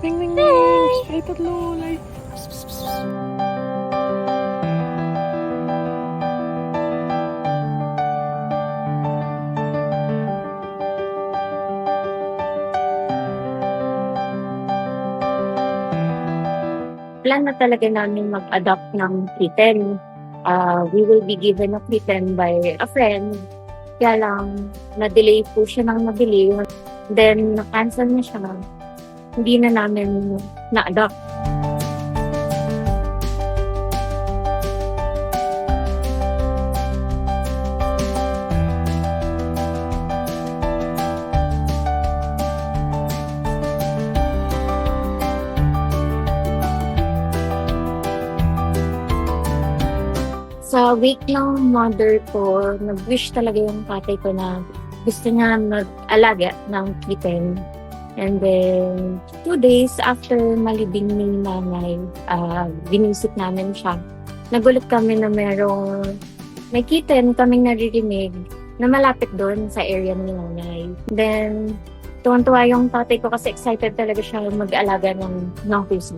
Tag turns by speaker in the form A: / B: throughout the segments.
A: Ding, ding, ding. Ay, tatlo. Like.
B: plan na talaga namin mag-adopt ng kitten. Uh, we will be given a kitten by a friend. Kaya lang, na-delay po siya ng na-delay. Then, na-cancel na siya. Hindi na namin na-adopt. Sa week ng mother ko, nag-wish talaga yung tatay ko na gusto niya mag-alaga ng kitten. And then, two days after malibing ni nanay, uh, binisip namin siya. Nagulat kami na merong may kitten kaming naririnig na malapit doon sa area ni nanay. Then, tuwan-tuwa yung tatay ko kasi excited talaga siya mag-alaga ng, ng puso.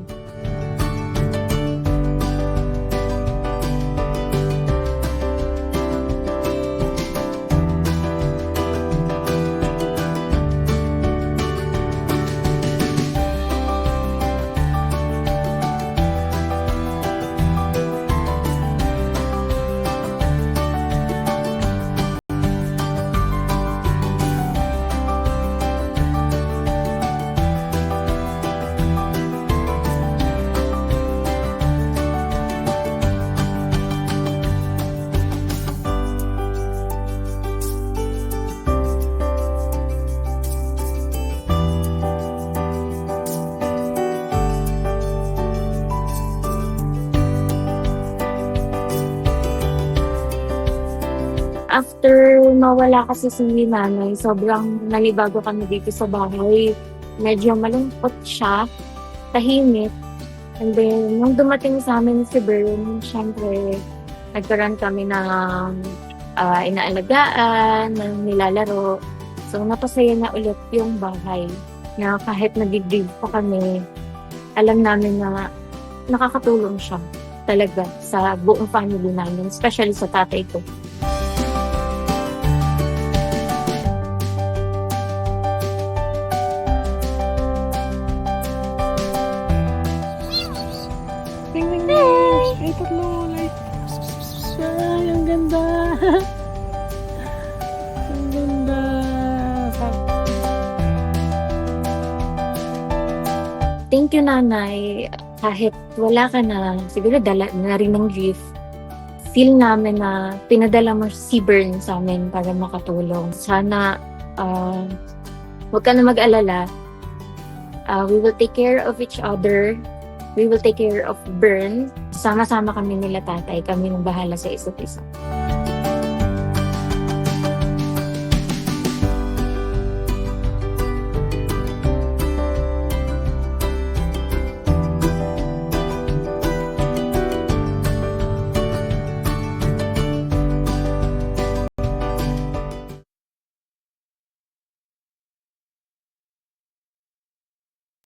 B: After mawala kasi si nanay, sobrang nalibago kami dito sa bahay. Medyo malungkot siya, tahimik. And then, nung dumating sa amin si Bern, syempre, nagkaroon kami ng ah, inaalagaan, ng nilalaro. So, napasaya na ulit yung bahay. Na kahit nag-grieve kami, alam namin na nakakatulong siya talaga sa buong family namin, especially sa tatay ko.
A: Ay, tatlo. Like. Ay, ang ganda. ang ganda.
B: Thank you, nanay. Kahit wala ka na, siguro dala na rin ng grief, feel namin na pinadala mo si Bern sa amin para makatulong. Sana, uh, huwag ka na mag-alala. Uh, we will take care of each other. We will take care of Bern. Sama-sama kami nila tatay. Kami nang bahala sa isa't isa.